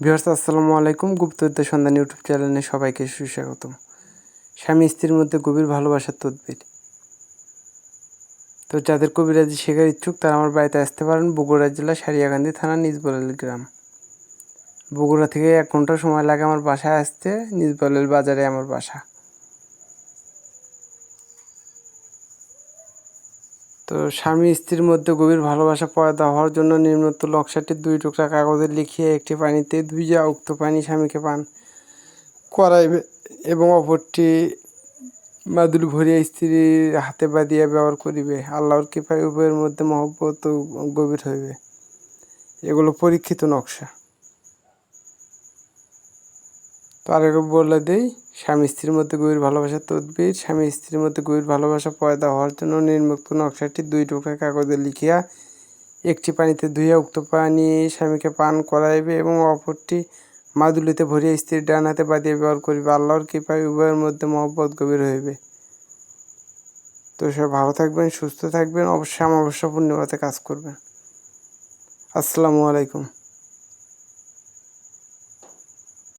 Viewers, আসসালামু আলাইকুম। গুপ্তবিদ্যা সন্ধান ইউটিউব চ্যানেলে সবাইকে সুস্বাগত স্বামী স্ত্রীর মধ্যে গভীর ভালোবাসার তদবির। তো যাদের কবিরাজি শেখার ইচ্ছুক, তারা আমার বাড়িতে আসতে পারেন বগুড়া জেলা সারিয়াকান্দি থানা নিজবলেল গ্রাম। বগুড়া থেকে এক ঘণ্টা সময় লাগে আমার বাসায় আসতে নিজবলেল বাজারে আমার বাসা। তো স্বামী স্ত্রীর মধ্যে গভীর ভালোবাসা পয়দা হওয়ার জন্য নিম্নত নকশাটি দুই টুকরা কাগজে লিখিয়ে একটি পানিতে ধুইয়া উক্ত পানি স্বামীকে পান। করাইবে এবং অপরটি মাদুর ভরিয়া স্ত্রীর হাতে বাঁধিয়া ব্যবহার করিবে। আল্লাহর কৃপায় উভয়ের মধ্যে মহব্বত গভীর হইবে। এগুলো পরীক্ষিত নকশা। তো আরেক বলে দেই স্বামী স্ত্রীর মধ্যে গভীর ভালোবাসার তদবির, স্বামী স্ত্রীর মধ্যে গভীর ভালোবাসা পয়দা হওয়ার জন্য নির্মুক্ত নকশাটি দুই টুকরা কাগজে লিখিয়া একটি পানিতে ধুইয়া উক্ত পানি স্বামীকে পান করাইবে এবং অপরটি মাদুলিতে ভরিয়া স্ত্রীর ডান হাতে বাঁধিয়ে ব্যবহার করিবে। আল্লাহর কৃপায় উভয়ের মধ্যে মহব্বত গভীর হইবে। তো সব ভালো থাকবেন, সুস্থ থাকবেন, অবশ্যই অমাবস্যা পূর্ণিমাতে কাজ করবেন। আসসালামু আলাইকুম।